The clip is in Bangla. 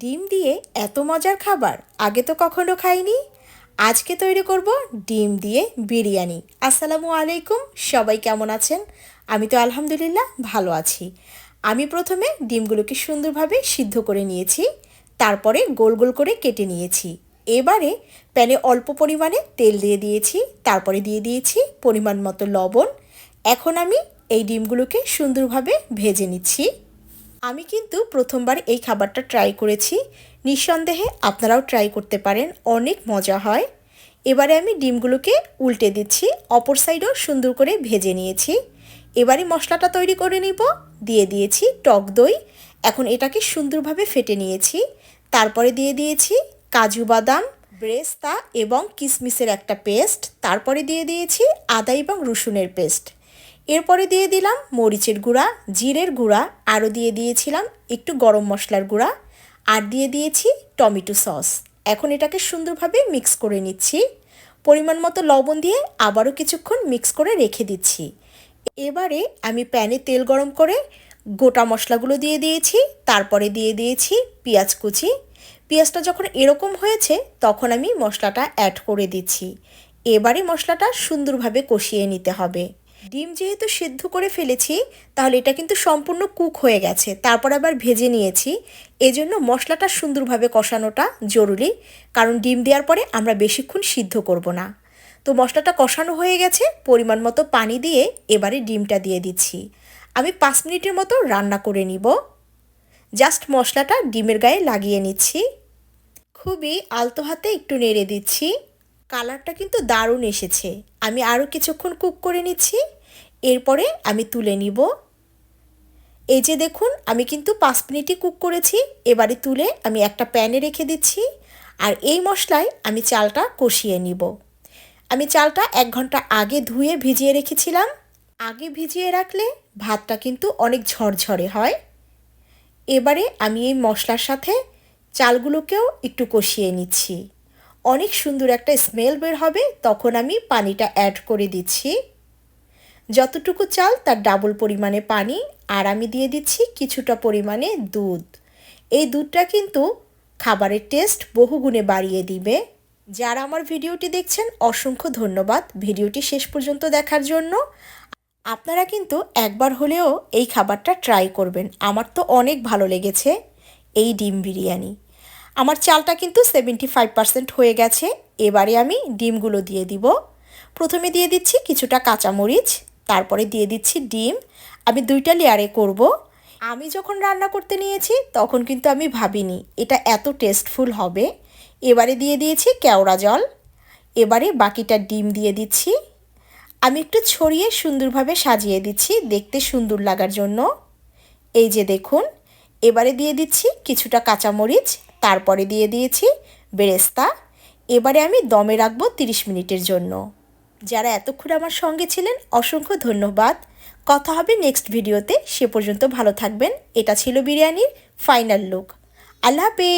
ডিম দিয়ে এত মজার খাবার আগে তো কখনো খাইনি। আজকে তৈরি করব ডিম দিয়ে বিরিয়ানি। আসসালামু আলাইকুম, সবাই কেমন আছেন? আমি তো আলহামদুলিল্লাহ ভালো আছি। আমি প্রথমে ডিমগুলোকে সুন্দরভাবে সিদ্ধ করে নিয়েছি, তারপরে গোল গোল করে কেটে নিয়েছি। এবারে প্যানে অল্প পরিমাণে তেল দিয়ে দিয়েছি, তারপরে দিয়ে দিয়েছি পরিমাণ মতো লবণ। এখন আমি এই ডিমগুলোকে সুন্দরভাবে ভেজে নিচ্ছি। আমি কিন্তু প্রথমবার এই খাবারটা ট্রাই করেছি। নিঃসন্দেহে আপনারাও ট্রাই করতে পারেন, অনেক মজা হয়। এবারে আমি ডিমগুলোকে উল্টে দিচ্ছি, অপর সাইডও সুন্দর করে ভেজে নিয়েছি। এবারে মশলাটা তৈরি করে নিব, দিয়ে দিয়েছি টক দই। এখন এটাকে সুন্দরভাবে ফেটে নিয়েছি। তারপরে দিয়ে দিয়েছি কাজু বাদাম, ব্রেস্তা এবং কিশমিশের একটা পেস্ট তারপরে দিয়ে দিয়েছি আদা এবং রসুনের পেস্ট এরপরে দিয়ে দিলাম মরিচের গুঁড়া, জিরের গুঁড়া, আরও দিয়ে দিয়েছিলাম একটু গরম মশলার গুঁড়া আর দিয়ে দিয়েছি টমেটো সস। এখন এটাকে সুন্দরভাবে মিক্স করে নিচ্ছি। পরিমাণ মতো লবণ দিয়ে আবারও কিছুক্ষণ মিক্স করে রেখে দিচ্ছি। এবারে আমি প্যানে তেল গরম করে গোটা মশলাগুলো দিয়ে দিয়েছি। তারপরে দিয়ে দিয়েছি পেঁয়াজ কুচি। পেঁয়াজটা যখন এরকম হয়েছে তখন আমি মশলাটা অ্যাড করে দিচ্ছি। এবারে মশলাটা সুন্দরভাবে কষিয়ে নিতে হবে। ডিম যেহেতু সিদ্ধ করে ফেলেছি, তাহলে এটা কিন্তু সম্পূর্ণ কুক হয়ে গেছে। তারপর আবার ভেজে নিয়েছি। এজন্য মশলাটা সুন্দরভাবে কষানোটা জরুরি, কারণ ডিম দেওয়ার পরে আমরা বেশিক্ষণ সিদ্ধ করব না। তো মশলাটা কষানো হয়ে গেছে, পরিমাণ মতো পানি দিয়ে এবারে ডিমটা দিয়ে দিচ্ছি। আমি পাঁচ মিনিটের মতো রান্না করে নিব। জাস্ট মশলাটা ডিমের গায়ে লাগিয়ে নিচ্ছি। খুবই আলতো হাতে একটু নেড়ে দিচ্ছি। কালারটা কিন্তু দারুণ এসেছে। আমি আরও কিছুক্ষণ কুক করে নিচ্ছি। এরপরে আমি তুলে নিব। এই যে দেখুন, আমি কিন্তু পাঁচ মিনিটই কুক করেছি। এবারে তুলে আমি একটা প্যানে রেখে দিচ্ছি আর এই মশলায় আমি চালটা কষিয়ে নিব। আমি চালটা এক ঘণ্টা আগে ধুয়ে ভিজিয়ে রেখেছিলাম। আগে ভিজিয়ে রাখলে ভাতটা কিন্তু অনেক ঝরঝরে হয়। এবারে আমি এই মশলার সাথে চালগুলোকেও একটু কষিয়ে নিচ্ছি। অনেক সুন্দর একটা স্মেল বের হবে, তখন আমি পানিটা অ্যাড করে দিচ্ছি। যতটুকু চাল, তার ডাবল পরিমাণে পানি, আর আমি দিয়ে দিচ্ছি কিছুটা পরিমাণে দুধ। এই দুধটা কিন্তু খাবারের টেস্ট বহুগুণে বাড়িয়ে দিবে। যারা আমার ভিডিওটি দেখছেন, অসংখ্য ধন্যবাদ ভিডিওটি শেষ পর্যন্ত দেখার জন্য। আপনারা কিন্তু একবার হলেও এই খাবারটা ট্রাই করবেন, আমার তো অনেক ভালো লেগেছে, এই ডিম বিরিয়ানি। আমার চালটা কিন্তু সেভেন্টি ফাইভ পার্সেন্ট হয়ে গেছে। এবারে আমি ডিমগুলো দিয়ে দিব। প্রথমে দিয়ে দিচ্ছি কিছুটা কাঁচামরিচ, তারপরে দিয়ে দিচ্ছি ডিম। আমি দুইটা লেয়ারে করব। আমি যখন রান্না করতে নিয়েছি, তখন কিন্তু আমি ভাবিনি এটা এত টেস্টফুল হবে। এবারে দিয়ে দিয়েছি কেওড়া জল। এবারে বাকিটা ডিম দিয়ে দিচ্ছি। আমি একটু ছড়িয়ে সুন্দরভাবে সাজিয়ে দিচ্ছি দেখতে সুন্দর লাগার জন্য। এই যে দেখুন, এবারে দিয়ে দিচ্ছি কিছুটা কাঁচামরিচ তারপরে দিয়ে দিয়েছি বেরেস্তা। এবারে আমি দমে রাখব তিরিশ মিনিটের জন্য। যারা এতক্ষণ আমার সঙ্গে ছিলেন, অসংখ্য ধন্যবাদ। কথা হবে নেক্সট ভিডিওতে। সে পর্যন্ত ভালো থাকবেন। এটা ছিল বিরিয়ানির ফাইনাল লুক। আল্লাহ হাফেজ।